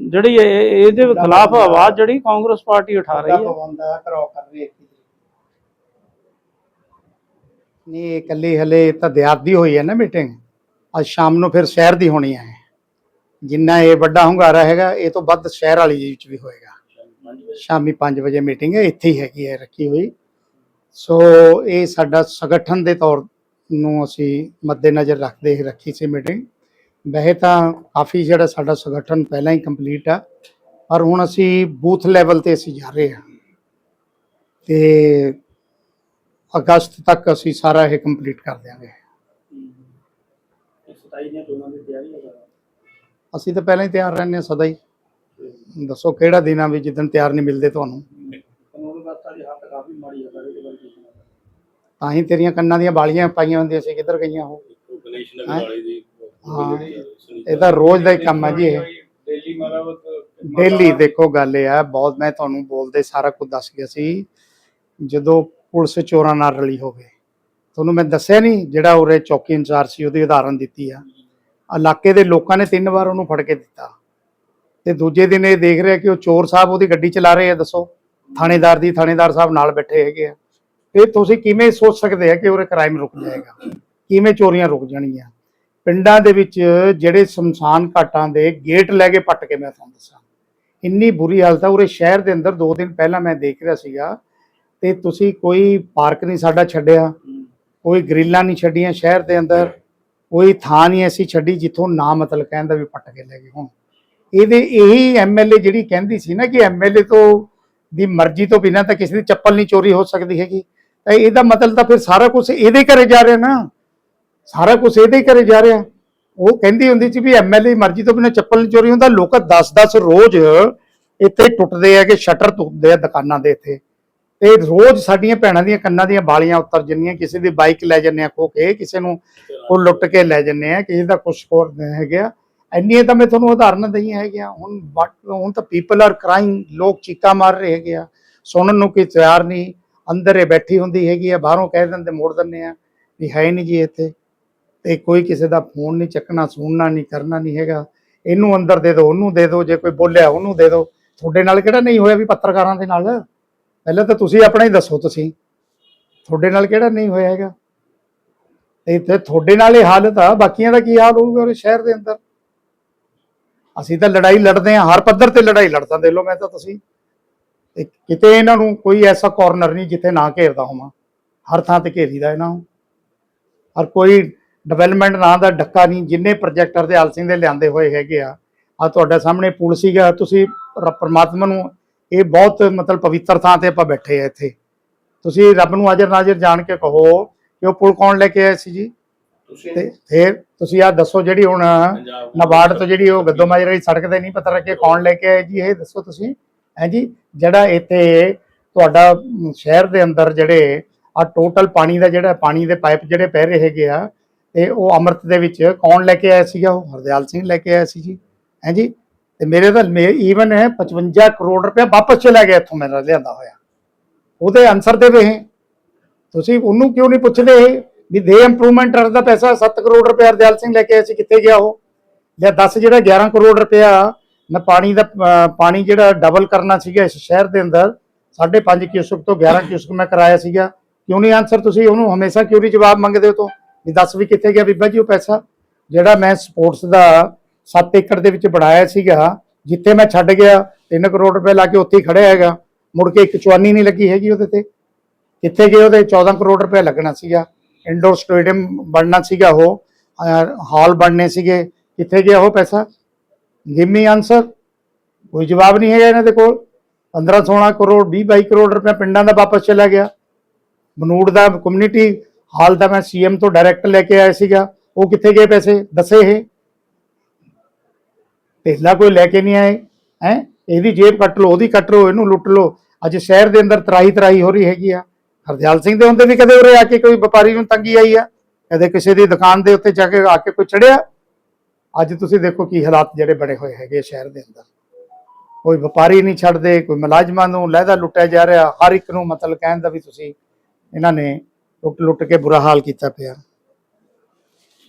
ਜਿਹੜੀ ਇਹ- ਇਹ- ਇਹਦੇ ਖਿਲਾਫ ਆਵਾਜ਼ ਜਿਹੜੀ ਕਾਂਗਰਸ ਪਾਰਟੀ ਉਠਾ ਰਹੀ ਹੈ। ਨਹੀਂ ਇਕੱਲੀ ਹਲੇ ਤਾਂ ਦਿਹਾਤ ਦੀ ਹੋਈ ਹੈ ਨਾ ਮੀਟਿੰਗ। ਅੱਜ ਸ਼ਾਮ ਨੂੰ ਫਿਰ ਸ਼ਹਿਰ ਦੀ ਹੋਣੀ ਹੈ। ਜਿੰਨਾ ਇਹ ਵੱਡਾ ਹੁੰਗਾਰਾ ਹੈਗਾ ਇਹ ਤੋਂ ਵੱਧ ਸ਼ਹਿਰ ਵਾਲੀ ਜੀ ਵਿੱਚ ਵੀ ਹੋਏਗਾ। ਸ਼ਾਮੀ 5 ਵਜੇ ਮੀਟਿੰਗ ਹੈ ਇੱਥੇ ਹੀ ਹੈਗੀ ਹੈ ਰੱਖੀ ਹੋਈ। ਸੋ ਇਹ ਸਾਡਾ ਸੰਗਠਨ ਦੇ ਤੌਰ ਨੂੰ ਅਸੀਂ ਮੱਦੇਨਜ਼ਰ ਰੱਖਦੇ ਹੀ ਰੱਖੀ ਸੀ ਮੀਟਿੰਗ। ਵੈਸੇ ਤਾਂ ਕਾਫੀ ਜਿਹੜਾ ਸਾਡਾ ਸੰਗਠਨ ਪਹਿਲਾਂ ਹੀ ਕੰਪਲੀਟ ਆ ਪਰ ਹੁਣ ਅਸੀਂ ਬੂਥ ਲੈਵਲ ਤੇ ਅਸੀਂ ਜਾ ਰਹੇ ਹਾਂ। ਤੇ ਅਗਸਤ ਤੱਕ ਅਸੀਂ ਸਾਰਾ ਇਹ ਕੰਪਲੀਟ ਕਰ ਦਿਆਂਗੇ। 27 ਦੀਆਂ ਚੋਣਾਂ ਦੀ ਤਿਆਰੀ ਹੈ ਅਸੀਂ ਤਾਂ ਪਹਿਲਾਂ ਹੀ ਤਿਆਰ ਰਹਿੰਦੇ ਹਾਂ ਸਦਾ ਹੀ। ਦੱਸੋ ਕਿਹੜਾ ਦਿਨ ਆ ਵੀ ਜਿੱਦਣ ਤਿਆਰ ਨਹੀਂ ਮਿਲਦੇ ਤੁਹਾਨੂੰ? ਕਾਨੂੰਨ ਵਿਵਸਥਾ ਦੀ ਹਾਲਤ ਕਾਫੀ ਮਾੜੀ ਹੈ ਸਾਰੇ ਦੇ ਬਾਰੇ ਕੀ ਕਹਿਣਾ ਤਾਂ ਹੀ ਤੇਰੀਆਂ ਕੰਨਾਂ ਦੀਆਂ ਬਾਲੀਆਂ ਪਾਈਆਂ ਹੁੰਦੀਆਂ ਸੀ ਕਿੱਧਰ ਗਈਆਂ ਉਹ? ਗਣੇਸ਼ ਹੈਂ? ਨਗਰ ਵਾਲੀ ਦੀ ਹਾਂ। ਇਹ ਤਾਂ ਰੋਜ਼ ਦਾ ਹੀ ਕੰਮ ਹੈ ਜੀ ਇਹ। ਦਿੱਲੀ ਮਤਲਬ ਡੇਲੀ ਦੇਖੋ ਗੱਲ ਇਹ ਆ ਬਹੁਤ ਮੈਂ ਤੁਹਾਨੂੰ ਬੋਲਦੇ ਸਾਰਾ ਕੁਝ ਦੱਸ ਗਿਆ ਸੀ ਜਦੋਂ ਪੁਲਿਸ ਚੋਰਾਂ ਨਾਲ ਰਲੀ ਹੋਵੇ। ਤੁਹਾਨੂੰ ਮੈਂ ਦੱਸਿਆ ਨਹੀਂ ਜਿਹੜਾ ਉਰੇ ਚੌਕੀ ਇੰਚਾਰਜ ਸੀ ਉਹਦੀ ਉਦਾਹਰਨ ਦਿੱਤੀ ਆ। ਇਲਾਕੇ ਦੇ ਲੋਕਾਂ ਨੇ ਤਿੰਨ ਵਾਰ ਉਹਨੂੰ ਫੜ ਕੇ ਦਿੱਤਾ। ਤੇ ਦੂਜੇ ਦਿਨ ਇਹ ਦੇਖ ਰਿਹਾ ਕਿ ਉਹ ਚੋਰ ਸਾਹਿਬ ਉਹਦੀ ਗੱਡੀ ਚਲਾ ਰਹੇ ਆ, ਦੱਸੋ। ਥਾਣੇਦਾਰ ਦੀ ਥਾਣੇਦਾਰ ਸਾਹਿਬ ਨਾਲ ਬੈਠੇ ਹੈਗੇ ਆ। ਇਹ ਤੁਸੀਂ ਕਿਵੇਂ ਸੋਚ ਸਕਦੇ ਆ ਕਿ ਉਰੇ ਕ੍ਰਾਈਮ ਰੁਕ ਜਾਏਗਾ? ਕਿਵੇਂ ਚੋਰੀਆਂ ਰੁਕ ਜਾਣਗੀਆਂ ਪਿੰਡਾਂ ਦੇ ਵਿੱਚ ਜਿਹੜੇ ਸ਼ਮਸ਼ਾਨ ਘਾਟਾਂ ਦੇ ਗੇਟ ਲੈ ਕੇ ਪੱਟ ਕੇ ਮੈਂ ਤੁਹਾਨੂੰ ਦੱਸਾਂ। ਇੰਨੀ ਬੁਰੀ ਹਾਲਤ ਆ, ਉਰੇ ਸ਼ਹਿਰ ਦੇ ਅੰਦਰ 2 ਦਿਨ ਪਹਿਲਾਂ ਮੈਂ ਦੇਖ ਰਿਹਾ ਸੀਗਾ ਤੇ ਤੁਸੀਂ ਕੋਈ ਪਾਰਕ ਨਹੀਂ ਸਾਡਾ ਛੱਡਿਆ, ਕੋਈ ਗ੍ਰਿਲਾਂ ਨਹੀਂ ਛੱਡੀਆਂ ਸ਼ਹਿਰ ਦੇ ਅੰਦਰ, ਕੋਈ ਥਾਂ ਨਹੀਂ ਐਸੀ ਛੱਡੀ ਜਿੱਥੋਂ ਨਾ ਮਤਲਬ ਕਹਿੰਦਾ ਵੀ ਪੱਟ ਕੇ ਲੈ ਗਏ ਹੁਣ। ਇਹਦੇ ਇਹੀ ਐਮਐਲਏ ਜਿਹੜੀ ਕਹਿੰਦੀ ਸੀ ਨਾ ਕਿ ਐਮਐਲਏ ਤੋਂ ਦੀ ਮਰਜ਼ੀ ਤੋਂ ਬਿਨਾਂ ਤਾਂ ਕਿਸੇ ਦੀ ਚੱਪਲ ਨਹੀਂ ਚੋਰੀ ਹੋ ਸਕਦੀ ਹੈਗੀ। ਤਾਂ ਇਹਦਾ ਮਤਲਬ ਤਾਂ ਫਿਰ ਸਾਰਾ ਕੁਝ ਇਹਦੇ ਘਰੇ ਜਾ ਰਿਹਾ ਨਾ। ਸਾਰਾ ਕੁਝ ਇਹਦੇ ਘਰੇ ਜਾ ਰਿਹਾ। ਉਹ ਕਹਿੰਦੀ ਹੁੰਦੀ ਸੀ ਵੀ ਐਮਐਲਏ ਮਰਜ਼ੀ ਤੋਂ ਬਿਨਾਂ ਚੱਪਲ ਨਹੀਂ ਚੋਰੀ ਹੁੰਦਾ। ਲੋਕ 10-10 ਰੋਜ਼ ਇੱਥੇ ਟੁੱਟਦੇ ਆ ਕਿ ਸ਼ਟਰ ਟੁੱਟਦੇ ਆ ਦੁਕਾਨਾਂ ਦੇ ਇੱਥੇ। ਤੇ ਰੋਜ਼ ਸਾਡੀਆਂ ਭੈਣਾਂ ਦੀਆਂ ਕੰਨਾਂ ਦੀਆਂ ਬਾਲੀਆਂ ਉੱਤਰ ਜੰਨੀਆਂ ਕਿਸੇ ਦੀ ਬਾਈਕ ਲੈ ਜੰਨੇ ਆ ਖੋ ਕੇ, ਕਿਸੇ ਨੂੰ ਉਹ ਲੁੱਟ ਕੇ ਲੈ ਜੰਨੇ ਆ, ਕਿਸੇ ਦਾ ਕੁਛ ਹੋਰ ਹੈਗਾ। ਇੰਨੀਆਂ ਤਾਂ ਮੈਂ ਤੁਹਾਨੂੰ ਉਦਾਹਰਨਾਂ ਦਈਆਂ ਹੈਗੀਆਂ। ਹੁਣ ਹੁਣ ਤਾਂ ਪੀਪਲ ਆਰ ਕ੍ਰਾਈਮ ਲੋਕ ਚੀਕਾ ਮਾਰ ਰਹੇ ਹੈਗੇ ਆ। ਸੁਣਨ ਨੂੰ ਕੋਈ ਤਿਆਰ ਨਹੀਂ, ਅੰਦਰ ਇਹ ਬੈਠੀ ਹੁੰਦੀ ਹੈਗੀ ਆ, ਬਾਹਰੋਂ ਕਹਿ ਦਿੰਦੇ, ਮੋੜ ਦਿੰਦੇ ਆ ਵੀ ਹੈ ਨਹੀਂ ਜੀ ਇੱਥੇ। ਤੇ ਕੋਈ ਕਿਸੇ ਦਾ ਫੋਨ ਨਹੀਂ ਚੱਕਣਾ, ਸੁਣਨਾ ਨਹੀਂ, ਕਰਨਾ ਨਹੀਂ ਹੈਗਾ। ਇਹਨੂੰ ਅੰਦਰ ਦੇ ਦਿਓ, ਉਹਨੂੰ ਦੇ ਦਿਓ, ਜੇ ਕੋਈ ਬੋਲਿਆ ਉਹਨੂੰ ਦੇ ਦਿਓ। ਤੁਹਾਡੇ ਨਾਲ ਕਿਹੜਾ ਨਹੀਂ ਹੋਇਆ ਵੀ ਪੱਤਰਕਾਰਾਂ ਦੇ ਨਾਲ? ਪਹਿਲਾਂ ਤਾਂ ਤੁਸੀਂ ਆਪਣਾ ਹੀ ਦੱਸੋ ਤੁਸੀਂ। ਤੁਹਾਡੇ ਨਾਲ ਕਿਹੜਾ ਨਹੀਂ ਹੋਇਆ ਹੈਗਾ? ਤੇ ਤੇ ਤੁਹਾਡੇ ਨਾਲ ਇਹ ਹਾਲਤ ਆ, ਬਾਕੀਆਂ ਦਾ ਕੀ ਹਾਲ ਹੋਊਗਾ ਉਹ ਸ਼ਹਿਰ ਦੇ ਅੰਦਰ? ਅਸੀਂ ਤਾਂ ਲੜਾਈ ਲੜਦੇ ਹਾਂ, ਹਰ ਪੱਧਰ ਤੇ ਲੜਾਈ ਲੜਦਾ ਦੇ ਲੋ ਮੈਂ ਤਾਂ ਤੁਸੀਂ ਤੇ ਕਿਤੇ ਇਹਨਾਂ ਨੂੰ ਕੋਈ ਐਸਾ ਕਾਰਨਰ ਨਹੀਂ ਜਿੱਥੇ ਨਾ ਘੇਰਦਾ ਹੋਵਾਂ। ਹਰ ਥਾਂ ਤੇ ਘੇਰੀਦਾ ਇਹਨਾਂ ਨੂੰ। ਔਰ ਕੋਈ ਡਿਵੈਲਪਮੈਂਟ ਨਾਂ ਦਾ ਡੱਕਾ ਨਹੀਂ, ਜਿੰਨੇ ਪ੍ਰੋਜੈਕਟ ਹਰਦਿਆਲ ਸਿੰਘ ਦੇ ਲਿਆਂਦੇ ਹੋਏ ਹੈਗੇ ਆ। ਆ ਤੁਹਾਡੇ ਸਾਹਮਣੇ ਪੁਲ ਸੀਗਾ, ਤੁਸੀਂ ਪਰਮਾਤਮਾ ਨੂੰ ਇਹ ਬਹੁਤ ਮਤਲਬ ਪਵਿੱਤਰ ਥਾਂ ਤੇ ਆਪਾਂ ਬੈਠੇ ਆ ਇੱਥੇ। ਤੁਸੀਂ ਰੱਬ ਨੂੰ ਹਾਜ਼ਰ ਨਾਜ਼ਰ ਜਾਣ ਕੇ ਕਹੋ ਕਿ ਉਹ ਪੁਲ ਕੌਣ ਲੈ ਕੇ ਆਇਆ ਸੀ ਜੀ? ਤੇ ਫਿਰ ਤੁਸੀਂ ਆ ਦੱਸੋ ਜਿਹੜੀ ਹੁਣ ਨਬਾਰਡ ਤੋਂ ਜਿਹੜੀ ਉਹ ਗੱਦੋ ਮਾਜਰੇ ਦੀ ਸੜਕ ਤੇ ਨਹੀਂ ਪਤਾ ਰੱਖੇ ਕੌਣ ਲੈ ਕੇ ਆਏ ਜੀ ਇਹ ਦੱਸੋ ਤੁਸੀਂ। ਹੈ ਜੀ ਜਿਹੜਾ ਇੱਥੇ ਤੁਹਾਡਾ ਸ਼ਹਿਰ ਦੇ ਅੰਦਰ ਜਿਹੜੇ ਆ ਟੋਟਲ ਪਾਣੀ ਦਾ ਜਿਹੜਾ ਪਾਣੀ ਦੇ ਪਾਈਪ ਜਿਹੜੇ ਪੈ ਰਹੇ ਹੈਗੇ ਆ ਤੇ ਉਹ ਅੰਮ੍ਰਿਤ ਦੇ ਵਿੱਚ ਕੌਣ ਲੈ ਕੇ ਆਇਆ ਸੀਗਾ? ਉਹ ਹਰਦਿਆਲ ਸਿੰਘ ਲੈ ਕੇ ਆਇਆ ਸੀ ਜੀ। ਹੈ ਜੀ ਤੇ ਮੇਰੇ ਤਾਂ ਈਵਨ ਹੈ 55 ਕਰੋੜ ਰੁਪਏ ਵਾਪਸ ਚਲਾ ਗਿਆ ਇੱਥੋਂ ਮੇਰਾ ਲਿਆਂਦਾ ਹੋਇਆ। ਉਹਦੇ ਆਨਸਰ ਦੇ ਵੇ ਤੁਸੀਂ ਉਹਨੂੰ ਕਿਉਂ ਨਹੀਂ ਪੁੱਛਦੇ ਵੀ ਦੇ ਇੰਪਰੂਵਮੈਂਟ ਟਰਸ ਦਾ ਪੈਸਾ 7 ਕਰੋੜ ਰੁਪਏ ਹਰਦਿਆਲ ਸਿੰਘ ਲੈ ਕੇ ਆਏ ਸੀ, ਕਿੱਥੇ ਗਿਆ ਉਹ? ਜਾਂ 10 ਜਿਹੜਾ 11 ਕਰੋੜ ਰੁਪਇਆ ਨਾ ਪਾਣੀ ਦਾ ਪਾਣੀ ਜਿਹੜਾ ਡਬਲ ਕਰਨਾ ਸੀਗਾ ਇਸ ਸ਼ਹਿਰ ਦੇ ਅੰਦਰ 5.5 ਕਿਊਸਕ ਤੋਂ 11 ਕਿਊਸਕ ਮੈਂ ਕਰਾਇਆ ਸੀਗਾ। ਕਿਉਂ ਨਹੀਂ ਆਨਸਰ ਤੁਸੀਂ ਉਹਨੂੰ ਹਮੇਸ਼ਾ ਕਿਉਂ ਨਹੀਂ ਜਵਾਬ ਮੰਗਦੇ ਹੋ ਤੋਂ? ਵੀ ਦੱਸ ਵੀ ਕਿੱਥੇ ਗਿਆ ਬੀਬਾ ਜੀ ਉਹ ਪੈਸਾ? ਜਿਹੜਾ ਮੈਂ ਸਪੋਰਟਸ ਦਾ 7 ਏਕੜ ਦੇ ਵਿੱਚ ਬਣਾਇਆ ਸੀਗਾ, ਜਿੱਥੇ ਮੈਂ ਛੱਡ ਗਿਆ 3 ਕਰੋੜ ਰੁਪਏ ਲਾ ਕੇ ਉੱਥੇ ਹੀ ਖੜਿਆ ਹੈਗਾ। ਮੁੜ ਕੇ ਇੱਕ ਚੁਆਨੀ ਨਹੀਂ ਲੱਗੀ ਹੈਗੀ ਉਹਦੇ ਤੇ। ਕਿੱਥੇ ਗਏ ਉਹਦੇ? 14 ਕਰੋੜ ਰੁਪਏ ਲੱਗਣਾ ਸੀਗਾ। ਇੰਡੋਰ ਸਟੇਡੀਅਮ ਬਣਨਾ ਸੀਗਾ ਉਹ ਹਾਲ ਬਣਨੇ ਸੀਗੇ। ਕਿੱਥੇ ਗਿਆ ਉਹ ਪੈਸਾ? ਗਿਵ ਮੀ ਆਨਸਰ ਕੋਈ ਜਵਾਬ ਨਹੀਂ ਹੈਗਾ ਇਹਨਾਂ ਦੇ ਕੋਲ। 15 16 ਕਰੋੜ 20 22 ਕਰੋੜ ਰੁਪਏ ਪਿੰਡਾਂ ਦਾ ਵਾਪਸ ਚਲਾ ਗਿਆ। ਬਨੂੜ ਦਾ ਕਮਿਊਨਿਟੀ ਹਾਲ ਦਾ ਮੈਂ ਸੀਐਮ ਤੋਂ ਡਾਇਰੈਕਟ ਲੈ ਕੇ ਆਇਆ ਸੀਗਾ। ਉਹ ਕਿੱਥੇ ਗਏ ਪੈਸੇ? ਦੱਸੇ ਇਹ। ਪਹਿਲਾ ਕੋਈ ਲੈ ਕੇ ਨਹੀਂ ਆਏ। ਹੈ? ਇਹਦੀ ਜੇਬ ਕੱਟ ਲਓ, ਉਹਦੀ ਕੱਟ ਲਓ, ਇਹਨੂੰ ਲੁੱਟ ਲਓ। ਅੱਜ ਸ਼ਹਿਰ ਦੇ ਅੰਦਰ ਤਰਾਹੀ ਤਰਾਹੀ ਹੋ ਰਹੀ ਹੈਗੀ ਆ। ਹਰਦਿਆਲ ਸਿੰਘ ਦੇ ਹੁੰਦੇ ਵੀ ਕਦੇ ਉਰੇ ਆ ਕੇ ਕੋਈ ਵਪਾਰੀ ਨੂੰ ਤੰਗੀ ਆਈ ਆ? ਕਦੇ ਕਿਸੇ ਦੀ ਦੁਕਾਨ ਦੇ ਉੱਤੇ ਜਾ ਕੇ ਆ ਕੇ ਕੋਈ ਚੜਿਆ? ਅੱਜ ਤੁਸੀਂ ਦੇਖੋ ਕੀ ਹਾਲਾਤ ਜਿਹੜੇ ਬਣੇ ਹੋਏ ਹੈਗੇ ਸ਼ਹਿਰ ਦੇ ਅੰਦਰ। ਕੋਈ ਵਪਾਰੀ ਨਹੀਂ ਛੱਡਦੇ ਕੋਈ ਮੁਲਾਜ਼ਮਾਂ ਨੂੰ ਲਹਿਦਾ ਲੁੱਟਿਆ ਜਾ ਰਿਹਾ ਹਰ ਇੱਕ ਨੂੰ ਮਤਲਬ ਕਹਿਣ ਦਾ ਵੀ ਤੁਸੀਂ ਇਹਨਾਂ ਨੇ ਲੁੱਟ ਲੁੱਟ ਕੇ ਬੁਰਾ ਹਾਲ ਕੀਤਾ ਪਿਆ।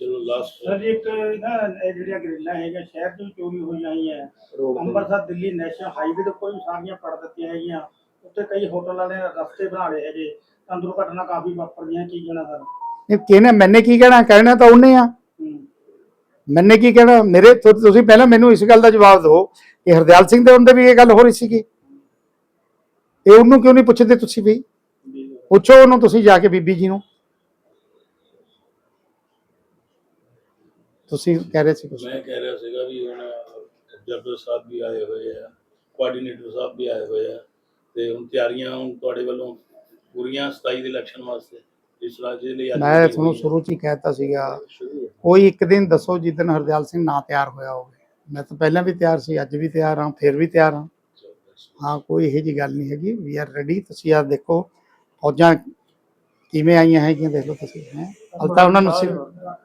ਚਲੋ ਲਾਸਟ ਸਰ ਜੀ ਇੱਕ ਨਾ ਇਹ ਜਿਹੜੀਆਂ ਗ੍ਰਿਲਾਂ ਹੈਗੀਆਂ ਸ਼ਹਿਰ ਤੋਂ ਚੋਰੀ ਹੋਈਆਂ ਆਈਆਂ ਅੰਮ੍ਰਿਤਸਰ ਦਿੱਲੀ ਨੈਸ਼ਨਲ ਹਾਈਵੇ ਉੱਪਰ ਵੀ ਸਾਰੀਆਂ ਪੜ ਦਿੱਤੀਆਂ ਹੈਗੀਆਂ। ਉੱਤੇ ਕਈ ਹੋਟਲ ਵਾਲੇ ਰਸਤੇ ਬਣਾ ਲਏ ਹੈਗੇ ਤਾਂ ਦੁਰਘਟਨਾ ਕਾਫੀ ਵਾਪਰਦੀਆਂ ਕੀ ਕਹਿਣਾ ਸਰ ਇਹ ਕਿਹਨੇ ਮੈਨੇ ਕੀ ਕਹਿਣਾ? ਕਹਿਣਾ ਤਾਂ ਉਹਨੇ ਆ। ਮੈਨੇ ਕੀ ਕਹਿਣਾ? ਮੇਰੇ ਤੁ- ਤੁਸੀਂ ਪਹਿਲਾਂ ਮੈਨੂੰ ਇਸ ਗੱਲ ਦਾ ਜਵਾਬ ਦਿਓ ਕਿ ਹਰਦਿਆਲ ਸਿੰਘ ਦੇ ਹੁੰਦੇ ਵੀ ਇਹ ਗੱਲ ਹੋ ਰਹੀ ਸੀਗੀ। ਇਹ ਉਹਨੂੰ ਕਿਉਂ ਨਹੀਂ ਪੁੱਛਦੇ ਤੁਸੀਂ ਵੀ? ਪੁੱਛੋ ਉਹਨੂੰ ਤੁਸੀਂ ਜਾ ਕੇ ਬੀਬੀ ਜੀ ਨੂੰ। ਤੁਸੀਂ ਕਹਿ ਰਹੇ ਸੀ ਕੁਝ ਮੈਂ ਕਹਿ ਰਿਹਾ ਸੀਗਾ ਵੀ ਹੁਣ ਜੱਬਰ ਸਾਹਿਬ ਵੀ ਆਏ ਹੋਏ ਆ ਕੋਆਰਡੀਨੇਟਰ ਸਾਹਿਬ ਵੀ ਆਏ ਹੋਏ ਆ। ਤੇ ਹੁਣ ਤਿਆਰੀਆਂ ਹੁਣ ਤੁਹਾਡੇ ਵੱਲੋਂ ਪੂਰੀਆਂ 27 ਦੇ ਇਲੈਕਸ਼ਨ ਵਾਸਤੇ ਇਸ ਤਰ੍ਹਾਂ ਜਿਹਦੇ ਲਈ ਅੱਜ ਮੈਂ ਤੁਹਾਨੂੰ। ਸ਼ੁਰੂ ਚ ਹੀ ਕਹਿਤਾ ਸੀਗਾ ਕੋਈ ਇੱਕ ਦਿਨ ਦੱਸੋ ਜਿੱਦਨ ਹਰਦਿਆਲ ਸਿੰਘ ਨਾ ਤਿਆਰ ਹੋਇਆ ਹੋਵੇ। ਮੈਂ ਤਾਂ ਪਹਿਲਾਂ ਵੀ ਤਿਆਰ ਸੀ ਅੱਜ ਵੀ ਤਿਆਰ ਹਾਂ ਫਿਰ ਵੀ ਤਿਆਰ ਹਾਂ। ਹਾਂ ਕੋਈ ਇਹੋ ਜੀ ਗੱਲ ਨਹੀਂ ਹੈਗੀ ਵੀ ਆਰ ਰੈਡੀ ਤੁਸੀਂ ਆ ਦੇਖੋ ਫੌਜਾਂ ਕਿਵੇਂ ਆਈਆਂ ਹੈਗੀਆਂ ਦੇਖ ਲਓ ਤੁਸੀਂ ਹੈ। ਹਾਲ ਤਾਂ ਉਹਨਾਂ ਨੂੰ ਸਿਰਫ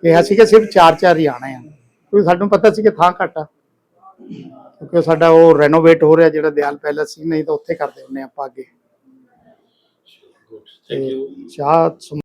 ਕਿਹਾ ਸੀ ਕਿ ਸਿਰਫ ਚਾਰ ਚਾਰ ਹੀ ਆਣੇ ਆ। ਕਿਉਂਕਿ ਸਾਨੂੰ ਪਤਾ ਸੀ ਕਿ ਥਾਂ ਘੱਟ ਆ। ਕਿਉਂਕਿ ਸਾਡਾ ਉਹ ਰੈਨੋਵੇਟ ਹੋ ਰਿਹਾ ਜਿਹੜਾ ਦਿਆਲ ਪੈਲਸ ਸੀ ਨਹੀਂ ਤਾਂ ਉੱਥੇ ਕਰਦੇ ਹੁੰਨੇ ਆਪਾਂ ਅੱਗੇ Thank you. ਚਾਹ